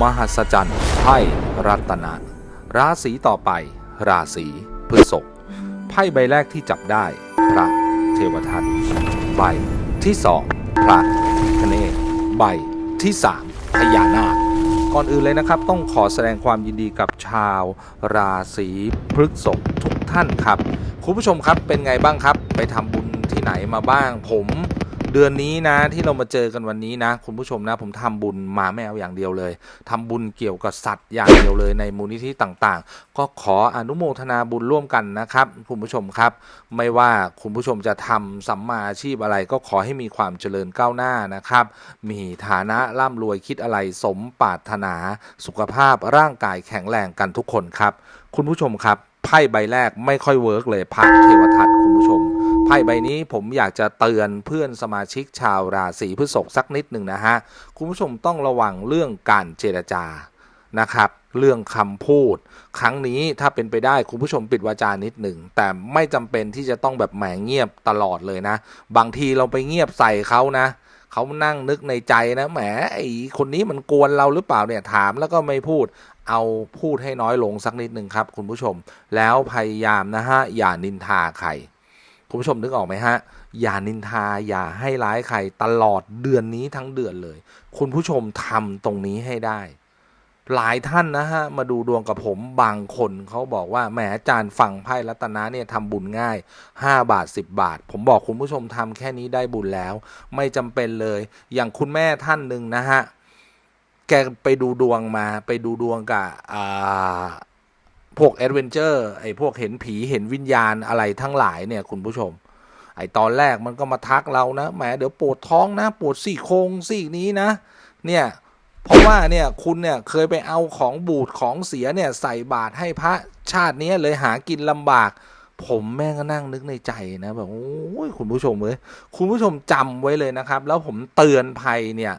มหัศจรรย์ไพ่รัตนะ ราศีต่อไป ราศีพฤษภไพ่ใบแรกที่จับได้ พระเทวทัตใบที่สองพระคเนศใบที่สามพญานาคก่อนอื่นเลยนะครับ ต้องขอแสดงความยินดีกับชาว ราศีพฤษภทุกท่านครับ คุณผู้ชมครับเป็นไงบ้างครับ ไปทำบุญที่ไหนมาบ้าง ผม เดือนนี้นะที่เรามาเจอกันวันนี้นะ คุณผู้ชมนะผมทำบุญมาไม่เอย่างเดียวเลยทำบุญเกี่ยวกับสัตว์อย่างเดียวเลยในมูลนิธิต่างๆ ก็ขออนุโมทนาบุญร่วมกันนะครับ คุณผู้ชมครับ ไม่ว่าคุณผู้ชมจะทำสัมมาอาชีพอะไรก็ขอให้มีความเจริญก้าวหน้านะครับ มีฐานะร่ำรวยคิดอะไรสมปรารถนาสุขภาพร่างกายแข็งแรงกันทุกคนครับ คุณผู้ชมครับไพ่ใบแรกไม่ค่อยเวิร์กเลยพระเทวทัตคุณผู้ชม ไพ่ใบนี้ผมอยากจะเตือนเพื่อนสมาชิกชาวราศีพฤษภสักนิดหนึ่งนะฮะ คุณผู้ชมต้องระวังเรื่องการเจรจานะครับ เรื่องคำพูด ครั้งนี้ถ้าเป็นไปได้คุณผู้ชมปิดวาจานิดหนึ่ง แต่ไม่จำเป็นที่จะต้องแบบแหมเงียบตลอดเลยนะ บางทีเราไปเงียบใส่เขานะเขานั่งนึกในใจนะแหมไอ้คนนี้มันกวนเราหรือเปล่าเนี่ยถามแล้วก็ไม่พูดเอาพูดให้น้อยลงสักนิดหนึ่งครับ คุณผู้ชม แล้วพยายามนะฮะอย่านินทาใคร คุณผู้ชมนึกออกไหมฮะ อย่านินทาอย่าให้ร้ายใครตลอดเดือนนี้ทั้งเดือนเลย คุณผู้ชมทำตรงนี้ให้ได้ หลายท่านนะฮะ มาดูดวงกับผมบางคนเขาบอกว่าแหมอาจารย์ฟังไพ่รัตนะเนี่ยทำบุญง่าย 5 บาท 10 บาท ผมบอกคุณผู้ชมทำแค่นี้ได้บุญแล้ว ไม่จำเป็นเลย อย่างคุณแม่ท่านหนึ่งนะฮะ แกไปดูดวงมาไปดูดวงกับอ่า พวกแอดเวนเจอร์ไอ้พวกเห็นผีเห็นวิญญาณอะไรทั้งหลายเนี่ยคุณผู้ชม ไอ้ตอนแรกมันก็มาทักเรานะแหมเดี๋ยวปวดท้องนะ ปวดซี่โครงซี่นี้นะ เนี่ยเพราะว่าเนี่ยคุณเนี่ยเคยไปเอาของบูดของเสียเนี่ยใส่บาตรให้พระชาตินี้เลยหากินลำบาก ผมแม่งก็นั่งนึกในใจนะแบบโอ้ยคุณผู้ชมเว้ยคุณผู้ชมจำไว้เลยนะครับ แล้วผมเตือนภัยเนี่ย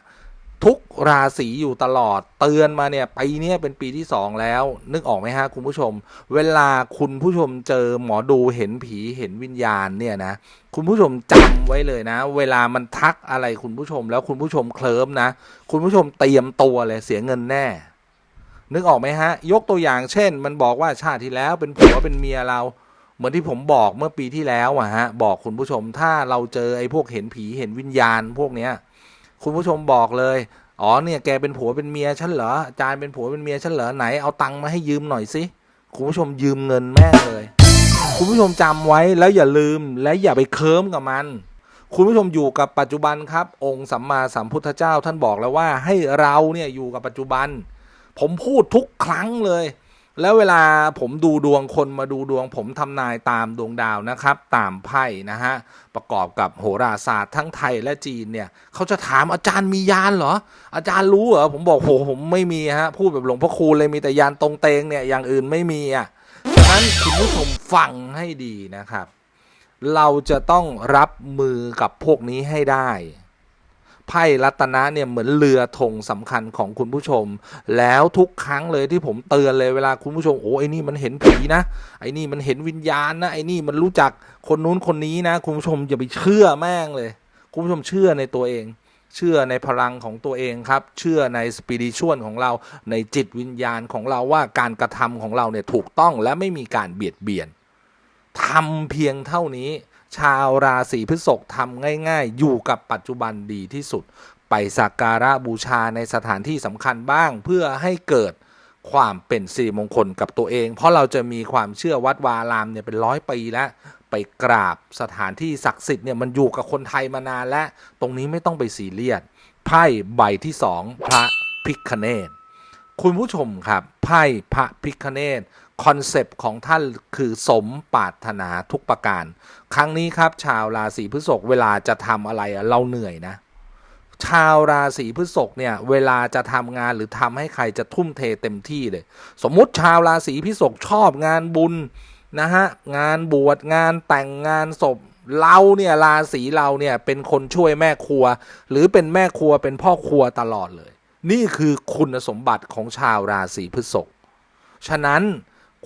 ทุกราศีอยู่ตลอด เตือนมาเนี่ยปีเนี้ยเป็นปีที่สองแล้ว นึกออกไหมฮะคุณผู้ชม เวลาคุณผู้ชมเจอหมอดูเห็นผีเห็นวิญญาณเนี่ยนะคุณผู้ชมจำไว้เลยนะ เวลามันทักอะไรคุณผู้ชมแล้วคุณผู้ชมเคลิ้มนะ คุณผู้ชมเตรียมตัวเลยเสียเงินแน่ นึกออกไหมฮะ ยกตัวอย่างเช่น มันบอกว่าชาติที่แล้วเป็นผัวเป็นเมียเราเหมือนที่ผมบอกเมื่อปีที่แล้วอะฮะบอกคุณผู้ชมถ้าเราเจอไอ้พวกเห็นผีเห็นวิญญาณพวกเนี้ย คุณผู้ชมบอกเลย อ๋อเนี่ยแกเป็นผัวเป็นเมียฉันเหรออาจารย์เป็นผัวเป็นเมียฉันเหรอไหนเอาตังค์มาให้ยืมหน่อยสิคุณผู้ชมยืมเงินแม่เลย คุณผู้ชมจำไว้แล้วอย่าลืมและอย่าไปเคิมกับมัน คุณผู้ชมอยู่กับปัจจุบันครับ องค์สัมมาสัมพุทธเจ้าท่านบอกแล้วว่าให้เราเนี่ยอยู่กับปัจจุบัน ผมพูดทุกครั้งเลย แล้วเวลาผมดูดวงคนมาดูดวง ผมทำนายตามดวงดาวนะครับ ตามไพ่นะฮะประกอบกับโหราศาสตร์ทั้งไทยและจีนเนี่ยเขาจะถามอาจารย์มียานเหรอ อาจารย์รู้เหรอผมบอกโหผมไม่มีฮะพูดแบบหลวงพ่อคูณเลยมีแต่ยานตรงเตงเนี่ยอย่างอื่นไม่มีอะฉะนั้นคุณผู้ชมฟังให้ดีนะครับ เราจะต้องรับมือกับพวกนี้ให้ได้ ไพ่รัตนะเนี่ยเหมือนเรือธงสำคัญของคุณผู้ชม แล้วทุกครั้งเลยที่ผมเตือนเลยเวลาคุณผู้ชมโอ้ไอ้นี่มันเห็นผีนะ ไอ้นี่มันเห็นวิญญาณนะไอ้นี่มันรู้จักคนนู้นคนนี้นะ คุณผู้ชมอย่าไปเชื่อแม่งเลย คุณผู้ชมเชื่อในตัวเองเชื่อในพลังของตัวเองครับ เชื่อในสปิริชวลของเรา ในจิตวิญญาณของเราว่าการกระทำของเราเนี่ยถูกต้องและไม่มีการเบียดเบียนทำเพียงเท่านี้ ชาวราศีพฤษภทำง่ายๆ อยู่กับปัจจุบันดีที่สุด ไปสักการะบูชาในสถานที่สำคัญบ้างเพื่อให้เกิดความเป็นสิริมงคลกับตัวเอง เพราะเราจะมีความเชื่อวัดวาลามเนี่ยเป็นร้อยปีแล้ว ไปกราบสถานที่ศักดิ์สิทธิ์เนี่ยมันอยู่กับคนไทยมานานแล้ว ตรงนี้ไม่ต้องไปซีเรียสไพ่ใบที่สองพระพิคเนตคุณผู้ชมครับไพ่พระพิคเนต คอนเซปต์ของท่านคือสมปรารถนาทุกประการ ครั้งนี้ครับ ชาวราศีพฤษภเวลาจะทำอะไรเราเหนื่อยนะ ชาวราศีพฤษภเนี่ยเวลาจะทำงานหรือทำให้ใครจะทุ่มเทเต็มที่เลย สมมุติชาวราศีพฤษภชอบงานบุญนะฮะงานบวชงานแต่งงานศพเราเนี่ยราศีเราเนี่ยเป็นคนช่วยแม่ครัว หรือเป็นแม่ครัวเป็นพ่อครัวตลอดเลย นี่คือคุณสมบัติของชาวราศีพฤษภฉะนั้น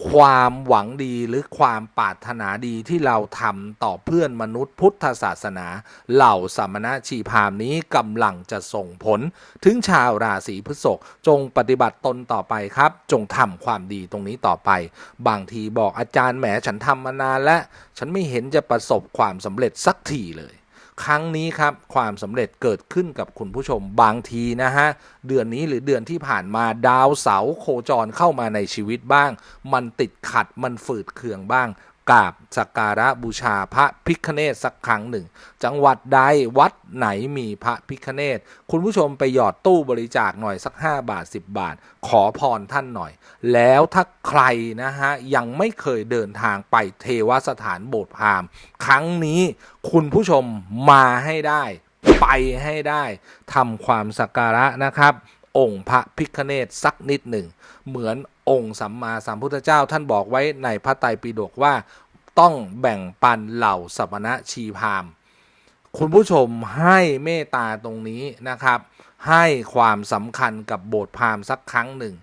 ความหวังดีหรือความปรารถนาดีที่เราทำต่อเพื่อนมนุษย์พุทธศาสนา เหล่าสมณะชีพามนี้กำลังจะส่งผล ถึงชาวราศีพฤษภจงปฏิบัติตนต่อไปครับ จงทำความดีตรงนี้ต่อไป บางทีบอกอาจารย์แหมฉันทำมานานแล้วฉันไม่เห็นจะประสบความสำเร็จสักทีเลย ครั้งนี้ครับความสำเร็จเกิดขึ้นกับคุณผู้ชมบางทีนะฮะ เดือนนี้หรือเดือนที่ผ่านมาดาวเสาโคจรเข้ามาในชีวิตบ้าง มันติดขัดมันฝืดเคืองบ้าง กราบสักการะบูชาพระพิคเนศสักครั้งหนึ่ง จังหวัดใดวัดไหนมีพระพิคเนศคุณผู้ชมไปหยอดตู้บริจาคหน่อยสัก 5 บาท 10 บาท ขอพรท่านหน่อย แล้วถ้าใครนะฮะ ยังไม่เคยเดินทางไปเทวสถานโบสถ์พามครั้งนี้คุณผู้ชมมาให้ได้ ไปให้ได้ทำความสักการะนะครับ องค์พระพิคเนศสักนิดหนึ่ง เหมือนองค์สัมมาสัมพุทธเจ้าท่านบอกไว้ในพระไตรปิฎกว่าต้องแบ่งปันเหล่าสัมณะชีพาม คุณผู้ชมให้เมตตาตรงนี้นะครับ ให้ความสำคัญกับโบสถ์พามสักครั้งหนึ่ง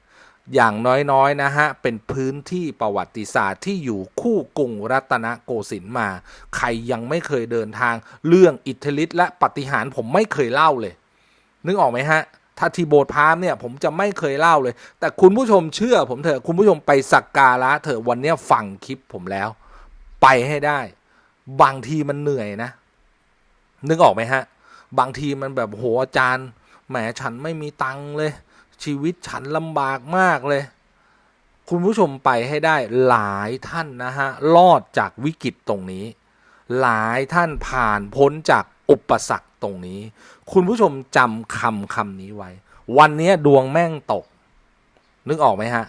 อย่างน้อยๆนะฮะ เป็นพื้นที่ประวัติศาสตร์ที่อยู่คู่กรุงรัตนโกสินทร์มา ใครยังไม่เคยเดินทางเรื่องอิทธิฤทธิ์และปฏิหารผมไม่เคยเล่าเลย นึกออกไหมฮะ ถ้าทีโบสถ์พามเนี่ยผมจะไม่เคยเล่าเลย แต่คุณผู้ชมเชื่อผมเถอะคุณผู้ชมไปสักการะเถอะวันนี้ฟังคลิปผมแล้ว ไปให้ได้ บางทีมันเหนื่อยนะ นึกออกไหมฮะ บางทีมันแบบโหอาจารย์แหมฉันไม่มีตังค์เลย ชีวิตฉันลำบากมากเลย คุณผู้ชมไปให้ได้หลายท่านนะฮะรอดจากวิกฤตตรงนี้ หลายท่านผ่านพ้นจาก อุปสรรคตรงนี้ คุณผู้ชมจำคำคำนี้ไว้ วันนี้ดวงแม่งตก นึกออกไหมฮะ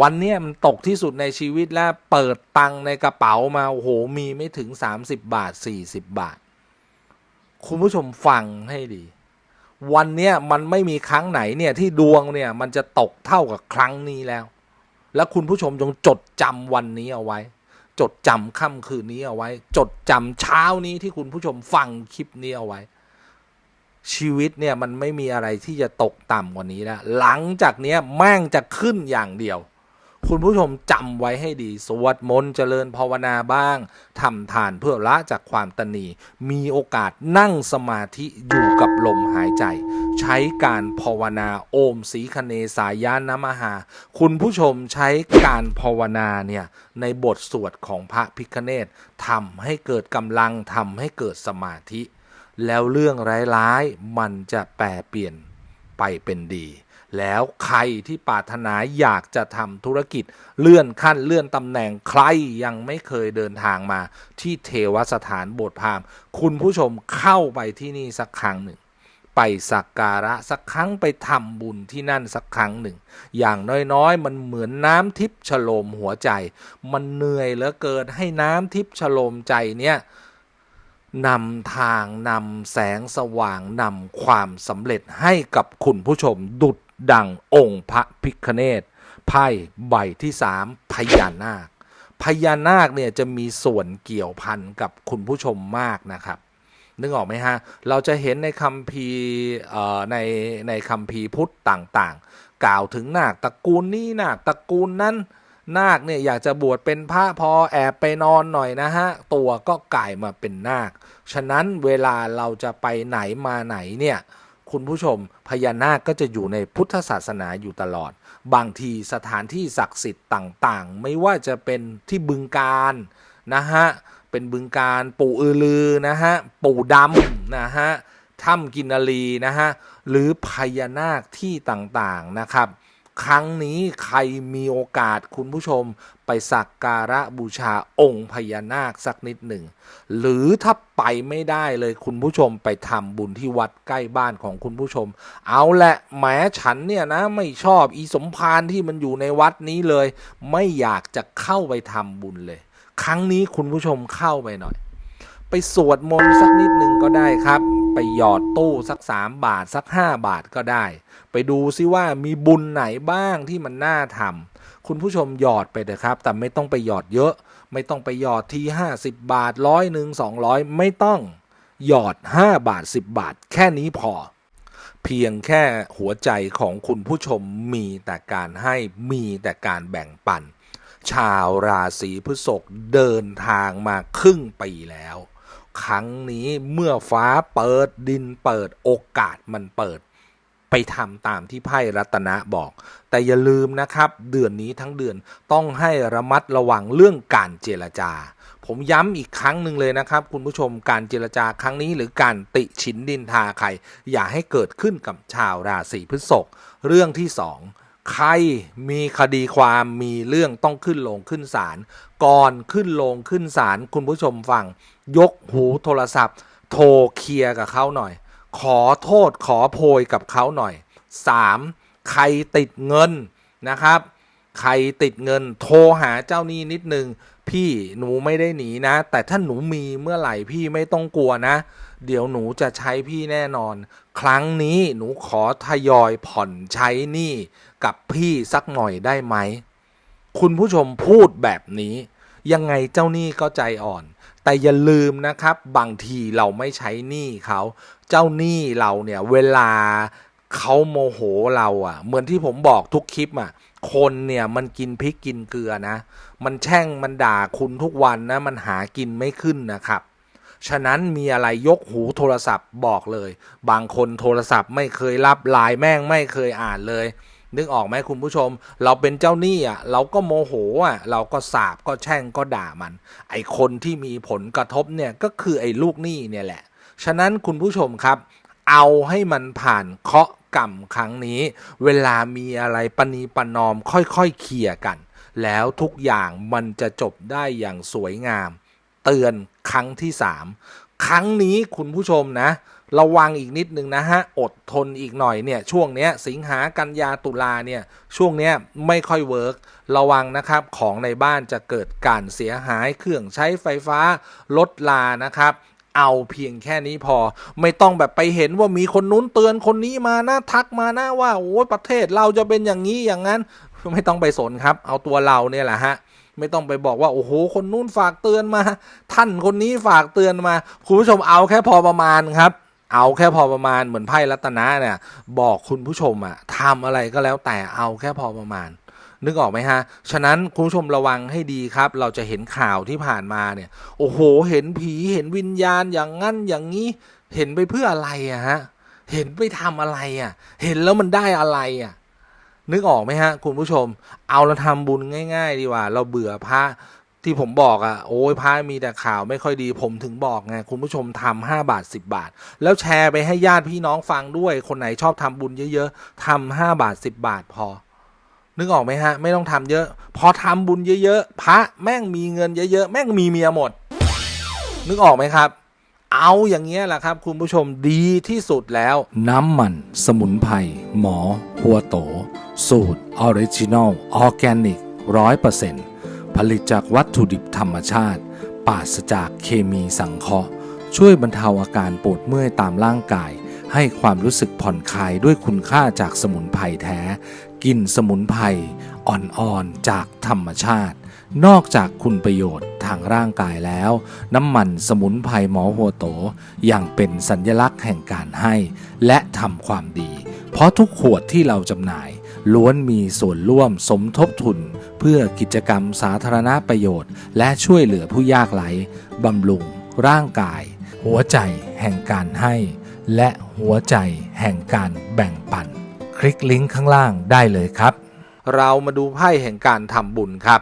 วันนี้มันตกที่สุดในชีวิตแล้วเปิดตังในกระเป๋ามา โอ้โห มีไม่ถึง 30 บาท 40 บาท คุณผู้ชมฟังให้ดี วันนี้มันไม่มีครั้งไหนเนี่ยที่ดวงเนี่ยมันจะตกเท่ากับครั้งนี้แล้ว แล้วคุณผู้ชมจงจดจำวันนี้เอาไว้ จดจำค่ำคืนนี้เอาไว้ จดจำเช้านี้ที่คุณผู้ชมฟังคลิปนี้เอาไว้ ชีวิตเนี่ยมันไม่มีอะไรที่จะตกต่ำกว่านี้แล้วหลังจากเนี้ยแม่งจะขึ้นอย่างเดียว คุณผู้ชมจำไว้ให้ดี สวดมนต์เจริญภาวนาบ้างทำทานเพื่อละจากความตนี มีโอกาสนั่งสมาธิอยู่กับลมหายใจ ใช้การภาวนาโอมสีคเนสายานะมหา คุณผู้ชมใช้การภาวนาเนี่ยในบทสวดของพระพิคเนตทำให้เกิดกำลังทำให้เกิดสมาธิ แล้วเรื่องร้ายๆมันจะแปรเปลี่ยนไปเป็นดี แล้วใครที่ปรารถนาอยากจะทำธุรกิจเลื่อนขั้นเลื่อนตำแหน่งใครยังไม่เคยเดินทางมาที่เทวสถานโบสถ์พามคุณผู้ชมเข้าไปที่นี่สักครั้งหนึ่ง ไปสักการะสักครั้งไปทำบุญที่นั่นสักครั้งหนึ่ง อย่างน้อยๆ มันเหมือนน้ำทิพย์ฉลมหัวใจ มันเหนื่อยเหลือเกินให้น้ำทิพย์ฉลมใจเนี่ยนำทางนำแสงสว่างนำความสำเร็จให้กับคุณผู้ชมดุด ดังองค์พระพิคเนตไพ่ใบที่สามพญานาค พญานาคเนี่ยจะมีส่วนเกี่ยวพันกับคุณผู้ชมมากนะครับนึกออกไหมฮะ เราจะเห็นในคัมภีร์ในในคัมภีร์พุทธต่างๆ กล่าวถึงนาคตระกูลนี้นาคตระกูลนั้น นาคเนี่ยอยากจะบวชเป็นพระพอแอบไปนอนหน่อยนะฮะ ตัวก็กลายมาเป็นนาค ฉะนั้นเวลาเราจะไปไหนมาไหนเนี่ย คุณผู้ชมพญานาคก็จะอยู่ในพุทธศาสนาอยู่ตลอด บางทีสถานที่ศักดิ์สิทธิ์ต่างๆ ไม่ว่าจะเป็นที่บึงการนะฮะเป็นบึงการปู่อือลือนะฮะปู่ดำนะฮะถ้ำกินนารีนะฮะหรือพญานาคที่ต่างๆนะครับ ครั้งนี้ใครมีโอกาสคุณผู้ชมไปสักการะบูชาองค์พญานาคสักนิดหนึ่ง หรือถ้าไปไม่ได้เลยคุณผู้ชมไปทำบุญที่วัดใกล้บ้านของคุณผู้ชม เอาแหละแหมฉันเนี่ยนะไม่ชอบอีสมภารที่มันอยู่ในวัดนี้เลย ไม่อยากจะเข้าไปทำบุญเลย ครั้งนี้คุณผู้ชมเข้าไปหน่อย ไปสวดมนต์สักนิดหนึ่งก็ได้ครับ ไปหยอดตู้สัก 3 บาทสัก 5 บาทก็ได้ ไปดูซิว่ามีบุญไหนบ้างที่มันน่าทำคุณผู้ชมหยอดไปเถอะครับ แต่ไม่ต้องไปหยอดเยอะ ไม่ต้องไปหยอดที 50 บาทร้อยหนึ่ง200ไม่ต้องหยอด 5 บาท 10 บาท แค่นี้พอ เพียงแค่หัวใจของคุณผู้ชมมีแต่การให้มีแต่การแบ่งปัน ชาวราศีพฤษภเดินทางมาครึ่งปีแล้ว ครั้งนี้เมื่อฟ้าเปิดดินเปิดโอกาสมันเปิด ไปทำตามที่ไพ่รัตนะบอก แต่อย่าลืมนะครับ เดือนนี้ทั้งเดือนต้องให้ระมัดระวังเรื่องการเจรจา ผมย้ำอีกครั้งหนึ่งเลยนะครับ คุณผู้ชมการเจรจาครั้งนี้หรือการติฉินดินทาใคร อย่าให้เกิดขึ้นกับชาวราศีพฤษภเรื่องที่สอง ใครมีคดีความมีเรื่องต้องขึ้นลงขึ้นศาลก่อนขึ้นลงขึ้นศาลคุณผู้ชมฟัง ยกหูโทรศัพท์ โทรเคลียร์กับเขาหน่อย ขอโทษขอโพยกับเขาหน่อย 3. ใครติดเงินนะครับ ใครติดเงิน โทรหาเจ้านี้นิดนึงพี่หนูไม่ได้หนีนะ แต่ถ้าหนูมีเมื่อไหร่พี่ไม่ต้องกลัวนะ เดี๋ยวหนูจะใช้พี่แน่นอน ครั้งนี้หนูขอทยอยผ่อนใช้หนี้ กับพี่สักหน่อยได้ไหม คุณผู้ชมพูดแบบนี้ ยังไงเจ้าหนี้ก็ใจอ่อน แต่อย่าลืมนะครับ บางทีเราไม่ใช้หนี้เขาเจ้าหนี้เราเนี่ยเวลาเขาโมโหเราอะ่ะ เหมือนที่ผมบอกทุกคลิปอะ่ะ คนเนี่ยมันกินพริกกินเกลือนะ มันแช่งมันด่าคุณทุกวันนะ มันหากินไม่ขึ้นนะครับฉะนั้นมีอะไรยกหูโทรศัพท์บอกเลย บางคนโทรศัพท์ไม่เคยรับไลน์แม่งไม่เคยอ่านเลย นึกออกไหมคุณผู้ชม เราเป็นเจ้าหนี้อะเราก็โมโหอะเราก็สาบก็แช่งก็ด่ามัน ไอคนที่มีผลกระทบเนี่ยก็คือไอลูกหนี้เนี่ยแหละ ฉะนั้นคุณผู้ชมครับ เอาให้มันผ่านเคาะกรรมครั้งนี้ เวลามีอะไรปณีปนอมค่อยๆเคลียร์กัน แล้วทุกอย่างมันจะจบได้อย่างสวยงาม เตือนครั้งที่ 3 ครั้งนี้คุณผู้ชมนะ ระวังอีกนิดนึงนะฮะ อดทนอีกหน่อยเนี่ย ช่วงเนี้ยสิงหากันยาตุลาเนี่ย ช่วงเนี้ยไม่ค่อยเวิร์กระวังนะครับ ของในบ้านจะเกิดการเสียหายเครื่องใช้ไฟฟ้าลดลานะครับเอาเพียงแค่นี้พอ ไม่ต้องแบบไปเห็นว่ามีคนนู้นเตือนคนนี้มานะทักมานะว่าโอ้ยประเทศเราจะเป็นอย่างนี้อย่างนั้น ไม่ต้องไปสนครับ เอาตัวเราเนี่ยแหละฮะ ไม่ต้องไปบอกว่าโอ้โหคนนู้นฝากเตือนมา ท่านคนนี้ฝากเตือนมาคุณผู้ชมเอาแค่พอประมาณครับเอาแค่พอประมาณเหมือนไพ่รัตนะเนี่ย บอกคุณผู้ชมอะทำอะไรก็แล้วแต่เอาแค่พอประมาณ นึกออกไหมฮะ ฉะนั้นคุณผู้ชมระวังให้ดีครับ เราจะเห็นข่าวที่ผ่านมาเนี่ย โอ้โห เห็นผีเห็นวิญญาณอย่างงั้นอย่างนี้ เห็นไปเพื่ออะไรอะฮะ เห็นไปทำอะไรอะเห็นแล้วมันได้อะไรอะ นึกออกไหมฮะ คุณผู้ชม เอาเราทำบุญง่าย ๆ ดีกว่า เราเบื่อพระที่ผมบอกอะ่ะโอ้ยพระมีแต่ข่าวไม่ค่อยดีผมถึงบอกไงคุณผู้ชมทำห้าบาทสิบาท แล้วแชร์ไปให้ญาติพี่น้องฟังด้วย คนไหนชอบทำบุญเยอะๆทำห้าบาทสิบาทพอ นึกออกไหมฮะ ไม่ต้องทำเยอะ พอทำบุญเยอะๆพระแม่งมีเงินเยอะๆแม่งมีเมียหมด นึกออกไหมครับ เอาอย่างเงี้ยแหละครับ คุณผู้ชมดีที่สุดแล้ว น้ำมัน สมุนไพรหมอหัวโต สูตรออริจินอลออร์แกนิกร้อยเปอร์เซ็นต์ผลิตจากวัตถุดิบธรรมชาติปราศจากเคมีสังเคราะห์ ช่วยบรรเทาอาการปวดเมื่อยตามร่างกาย ให้ความรู้สึกผ่อนคลายด้วยคุณค่าจากสมุนไพรแท้ กินสมุนไพรอ่อนๆจากธรรมชาติ นอกจากคุณประโยชน์ทางร่างกายแล้ว น้ำมันสมุนไพรหมอหัวโตยังเป็นสัญลักษณ์แห่งการให้ และทำความดี เพราะทุกขวดที่เราจำหน่าย ล้วนมีส่วนร่วมสมทบทุน เพื่อกิจกรรมสาธารณประโยชน์ และช่วยเหลือผู้ยากไร้บำรุง ร่างกาย หัวใจแห่งการให้ และหัวใจแห่งการแบ่งปัน คลิกลิงก์ข้างล่างได้เลยครับ เรามาดูไพ่แห่งการทำบุญครับ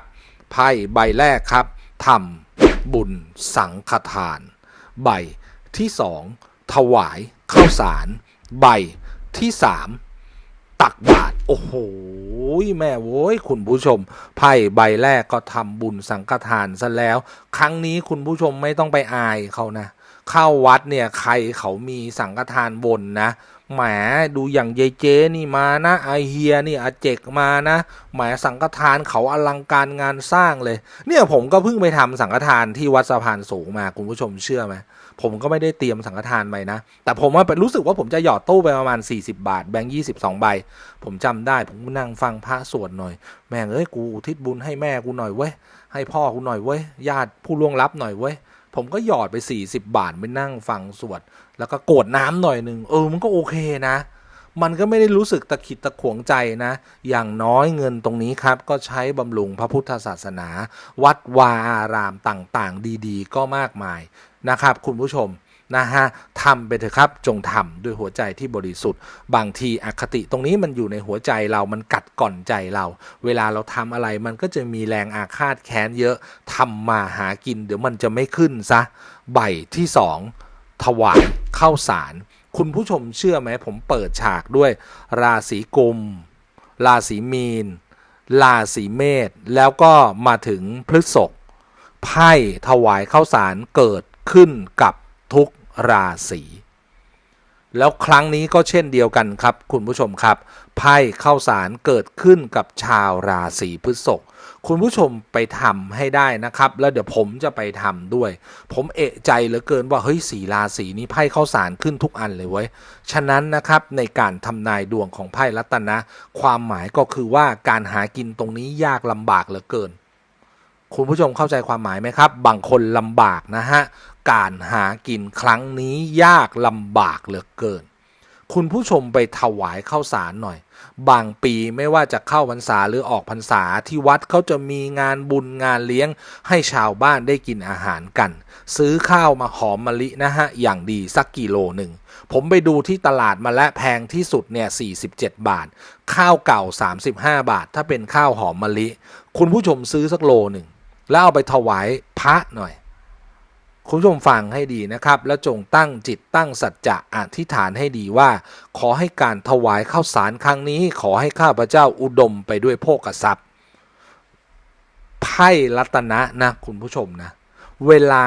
ไพ่ใบแรกครับทำบุญสังฆทาน ใบที่สองถวายข้าวสาร ใบที่สามตักบาตร โอ้โหแม่โว้ยคุณผู้ชม ไพ่ใบแรกก็ทำบุญสังฆทานซะแล้ว ครั้งนี้คุณผู้ชมไม่ต้องไปอายเขานะเข้าวัดเนี่ยใครเขามีสังฆทานบนนะแหมดูอย่างเยเจนี่มานะไอเฮียนี่อาเจกมานะแหมสังฆทานเขาอลังการงานสร้างเลย เนี่ยผมก็เพิ่งไปทำสังฆทานที่วัดสะพานสูงมาคุณผู้ชมเชื่อไหม ผมก็ไม่ได้เตรียมสังฆทานไปนะ แต่ผมว่ารู้สึกว่าผมจะหยอดตู้ไปประมาณ 40 บาท แบงค์ยี่สิบสองใบ ผมจำได้ ผมนั่งฟังพระสวดหน่อย แม่งเอ้ยกูอุทิศบุญให้แม่กูหน่อยเว้ย ให้พ่อกูหน่อยเว้ย ญาติผู้ล่วงลับหน่อยเว้ย ผมก็หยอดไป 40 บาทไปนั่งฟังสวด แล้วก็โกรธน้ำหน่อยหนึ่งเออ มันก็โอเคนะมันก็ไม่ได้รู้สึกตะขิดตะขวงใจนะ อย่างน้อยเงินตรงนี้ครับ ก็ใช้บำรุงพระพุทธศาสนา วัดวาอารามต่างๆ ดีๆ ก็มากมาย นะครับ คุณผู้ชมนะฮะทำไปเถอะครับจงทำด้วยหัวใจที่บริสุทธิ์ บางทีอคติตรงนี้มันอยู่ในหัวใจเรามันกัดก่อนใจเรา เวลาเราทำอะไรมันก็จะมีแรงอาฆาตแค้นเยอะทำมาหากิน เดี๋ยวมันจะไม่ขึ้นซะใบที่สองถวายข้าวสาร คุณผู้ชมเชื่อไหมผมเปิดฉากด้วย ราศีกุม ราศีมีน ราศีเมษแล้วก็มาถึงพฤษภไพ่ถวายข้าวสารเกิด ขึ้นกับทุกราศีแล้วครั้งนี้ก็เช่นเดียวกันครับ คุณผู้ชมครับ ไพ่เข้าสารเกิดขึ้นกับชาวราศีพฤษภคุณผู้ชมไปทำให้ได้นะครับ แล้วเดี๋ยวผมจะไปทำด้วย ผมเอะใจเหลือเกินว่าเฮ้ยสีราศีนี้ไพ่เข้าสารขึ้นทุกอันเลยเว้ยฉะนั้นนะครับในการทำนายดวงของไพ่รัตนะ ความหมายก็คือว่าการหากินตรงนี้ยากลำบากเหลือเกิน คุณผู้ชมเข้าใจความหมายไหมครับ บางคนลำบากนะฮะ การหากินครั้งนี้ยากลำบากเหลือเกิน คุณผู้ชมไปถวายข้าวสารหน่อย บางปีไม่ว่าจะเข้าพรรษาหรือออกพรรษาที่วัดเขาจะมีงานบุญงานเลี้ยง ให้ชาวบ้านได้กินอาหารกัน ซื้อข้าวมาหอมมะลินะฮะ อย่างดีสักกิโลหนึ่ง ผมไปดูที่ตลาดมาและแพงที่สุดเนี่ย47 บาท ข้าวเก่า 35 บาท ถ้าเป็นข้าวหอมมะลิ คุณผู้ชมซื้อสักโลหนึ่ง แล้วเอาไปถวายพระหน่อย คุณผู้ชมฟังให้ดีนะครับ แล้วจงตั้งจิตตั้งสัจจะอธิษฐานให้ดีว่า ขอให้การถวายข้าวสารครั้งนี้ ขอให้ข้าพเจ้าอุดมไปด้วยโภคทรัพย์ไพ่รัตนะนะคุณผู้ชมนะเวลา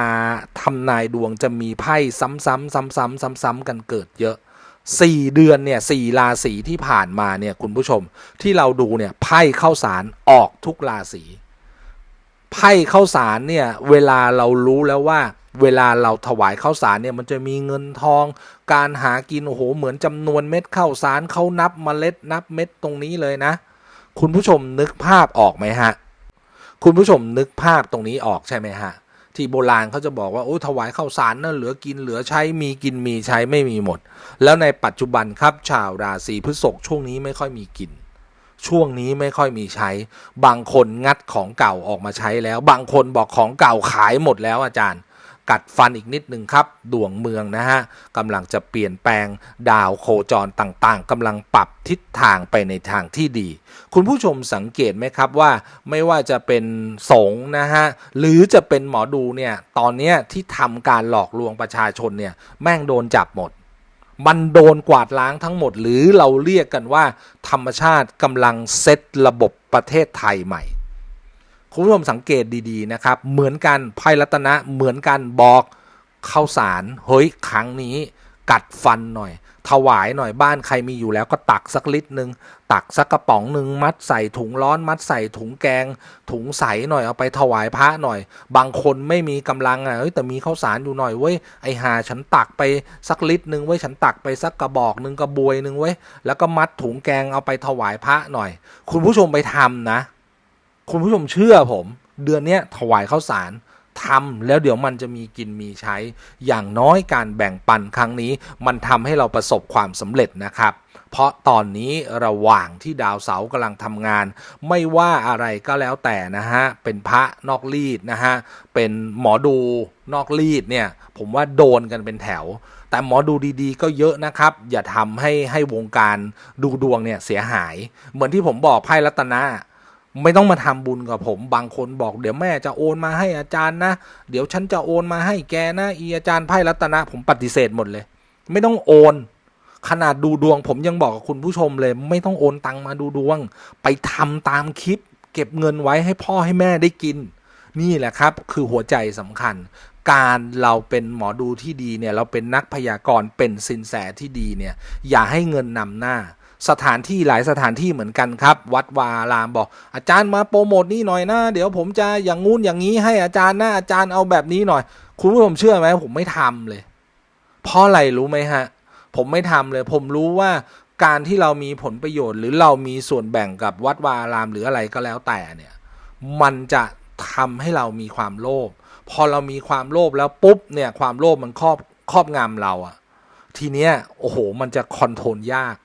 ทำนายดวงจะมีไพ่ซ้ำๆซ้ำๆซ้ำๆกันเกิดเยอะสี่เดือนเนี่ยสี่ราศีที่ผ่านมาเนี่ยคุณผู้ชมที่เราดูเนี่ยไพ่เข้าสารออกทุกราศี ไพ่เข้าสารเนี่ยเวลาเรารู้แล้วว่า เวลาเราถวายข้าวสารเนี่ยมันจะมีเงินทอง การหากินโอ้โหเหมือนจำนวนเม็ดข้าวสารเขานับเมล็ดนับเม็ดตรงนี้เลยนะ คุณผู้ชมนึกภาพออกไหมฮะ คุณผู้ชมนึกภาพตรงนี้ออกใช่ไหมฮะ ที่โบราณเขาจะบอกว่าโอ้ถวายข้าวสารนะเหลือกินเหลือใช้มีกินมีใช้ไม่มีหมด แล้วในปัจจุบันครับชาวราศีพฤษภช่วงนี้ไม่ค่อยมีกิน ช่วงนี้ไม่ค่อยมีใช้ บางคนงัดของเก่าออกมาใช้แล้ว บางคนบอกของเก่าขายหมดแล้วอาจารย์ กัดฟันอีกนิดนึงครับ ดวงเมืองนะฮะกำลังจะเปลี่ยนแปลงดาวโคจรต่างๆกำลังปรับทิศทางไปในทางที่ดี คุณผู้ชมสังเกตไหมครับว่าไม่ว่าจะเป็นสงนะฮะหรือจะเป็นหมอดูเนี่ยตอนนี้ที่ทำการหลอกลวงประชาชนเนี่ยแม่งโดนจับหมด มันโดนกวาดล้างทั้งหมด หรือเราเรียกกันว่า ธรรมชาติกำลังเซตระบบประเทศไทยใหม่ คุณผู้ชมสังเกตดีๆนะครับ เหมือนกันภัยรัตนะเหมือนกันบอกข้าวสารเฮ้ยครั้งนี้ กัดฟันหน่อย ถวายหน่อยบ้านใครมีอยู่แล้วก็ตักสักลิตรหนึ่งตักสักกระป๋องหนึ่งมัดใส่ถุงร้อน มัดใส่ถุงแกง ถุงใสหน่อยเอาไปถวายพระหน่อย บางคนไม่มีกำลังอะเอ้ยแต่มีข้าวสารอยู่หน่อยเว้ยไอหาฉันตักไปสักลิตรหนึ่งเว้ยฉันตักไปสักกระบอกหนึ่งกระบวยหนึ่งเว้ยแล้วก็มัดถุงแกงเอาไปถวายพระหน่อย คุณผู้ชมไปทำนะ คุณผู้ชมเชื่อผม เดือนเนี้ยถวายข้าวสาร ทำแล้วเดี๋ยวมันจะมีกินมีใช้ อย่างน้อยการแบ่งปันครั้งนี้ มันทำให้เราประสบความสำเร็จนะครับเพราะตอนนี้ระหว่างที่ดาวเสาร์กำลังทำงาน ไม่ว่าอะไรก็แล้วแต่นะฮะ เป็นพระนอกรีดนะฮะ เป็นหมอดูนอกรีดเนี่ย ผมว่าโดนกันเป็นแถว แต่หมอดูดีๆ ก็เยอะนะครับ อย่าทำให้ให้วงการดูดวงเนี่ยเสียหาย เหมือนที่ผมบอกไพ่รัตนะ ไม่ต้องมาทำบุญกับผม บางคนบอกเดี๋ยวแม่จะโอนมาให้อาจารย์นะ เดี๋ยวฉันจะโอนมาให้แกนะ อีอาจารย์ไพ่รัตนะ ผมปฏิเสธหมดเลย ไม่ต้องโอน ขนาดดูดวง ผมยังบอกกับคุณผู้ชมเลย ไม่ต้องโอนตังมาดูดวง ไปทำตามคลิป เก็บเงินไว้ให้พ่อให้แม่ได้กิน นี่แหละครับ คือหัวใจสำคัญ การเราเป็นหมอดูที่ดีเนี่ย เราเป็นนักพยากรณ์เป็นสินแสที่ดีเนี่ย อย่าให้เงินนำหน้า สถานที่หลายสถานที่เหมือนกันครับ วัดวาอารามบอก อาจารย์มาโปรโมทนี่หน่อยนะ เดี๋ยวผมจะอย่างงู้นอย่างนี้ให้อาจารย์นะอาจารย์เอาแบบนี้หน่อย คุณผู้ชมเชื่อไหมผมไม่ทำเลยเพราะอะไรรู้ไหมฮะ ผมไม่ทำเลย ผมรู้ว่าการที่เรามีผลประโยชน์ หรือเรามีส่วนแบ่งกับวัดวารามหรืออะไรก็แล้วแต่เนี่ย มันจะทำให้เรามีความโลภพอเรามีความโลภแล้วปุ๊บเนี่ยความโลภมันครอบครอบงำเราอะทีเนี้ยโอ้โหมันจะคอนโทรลยาก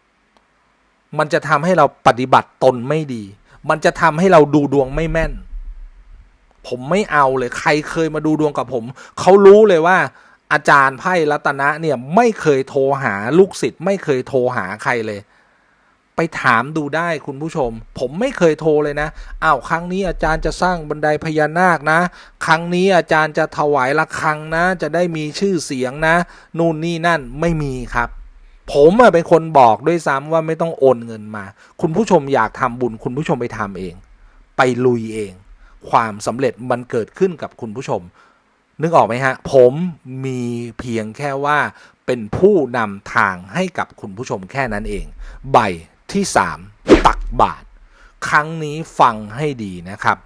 มันจะทำให้เราปฏิบัติตนไม่ดี มันจะทำให้เราดูดวงไม่แม่น ผมไม่เอาเลยใครเคยมาดูดวงกับผม เขารู้เลยว่า อาจารย์ไพ่รัตนะเนี่ยไม่เคยโทรหาลูกศิษย์ไม่เคยโทรหาใครเลย ไปถามดูได้คุณผู้ชม ผมไม่เคยโทรเลยนะอ้าวครั้งนี้อาจารย์จะสร้างบันไดพญานาคนะ ครั้งนี้อาจารย์จะถวายระฆังนะ จะได้มีชื่อเสียงนะ นู่นนี่นั่นไม่มีครับ ผมอะเป็นคนบอกด้วยซ้ำว่าไม่ต้องโอนเงินมา คุณผู้ชมอยากทำบุญ คุณผู้ชมไปทำเอง ไปลุยเอง ความสำเร็จมันเกิดขึ้นกับคุณผู้ชม นึกออกไหมฮะ ผมมีเพียงแค่ว่าเป็นผู้นำทางให้กับคุณผู้ชมแค่นั้นเอง ใบที่ 3 ตักบาท ครั้งนี้ฟังให้ดีนะครับ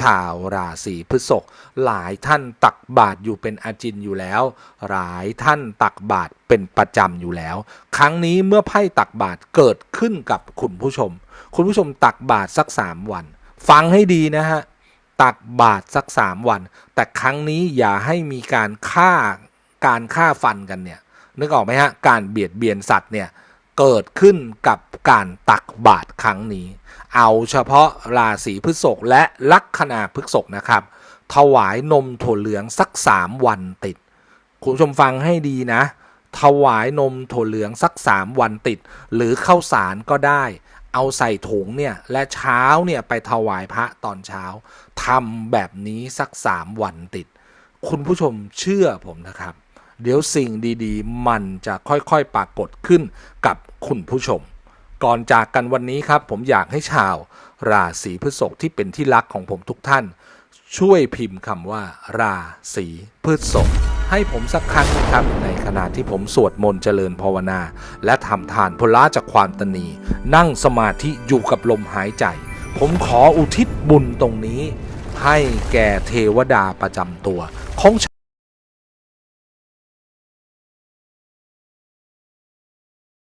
ชาวราศีพฤษภหลายท่านตักบาทอยู่เป็นอาจินอยู่แล้ว หลายท่านตักบาทเป็นประจำอยู่แล้ว ครั้งนี้เมื่อไพ่ตักบาทเกิดขึ้นกับคุณผู้ชม คุณผู้ชมตักบาทสักสามวัน ฟังให้ดีนะฮะ ตักบาทสักสามวัน แต่ครั้งนี้อย่าให้มีการฆ่าการฆ่าฟันกันเนี่ยนึกออกไหมฮะการเบียดเบียนสัตว์เนี่ย เกิดขึ้นกับการตักบาตรครั้งนี้ เอาเฉพาะราศีพฤษภและลัคนาพฤษภนะครับ ถวายนมถั่วเหลืองสักสามวันติด คุณผู้ชมฟังให้ดีนะ ถวายนมถั่วเหลืองสักสามวันติด หรือข้าวสารก็ได้ เอาใส่ถุงเนี่ยและเช้าเนี่ยไปถวายพระตอนเช้าทำแบบนี้สักสามวันติด คุณผู้ชมเชื่อผมนะครับ เดี๋ยวสิ่งดีๆ มันจะค่อยๆปรากฏขึ้นกับคุณผู้ชม ก่อนจากกันวันนี้ครับ ผมอยากให้ชาว ราศีพฤษภที่เป็นที่รักของผมทุกท่าน ช่วยพิมพ์คำว่า ราศีพฤษภให้ผมสักครั้งนะครับในขณะที่ผมสวดมนต์เจริญภาวนา และทำทานพละจากความตนี นั่งสมาธิอยู่กับลมหายใจ ผมขออุทิศบุญตรงนี้ ให้แก่เทวดาประจำตัวของ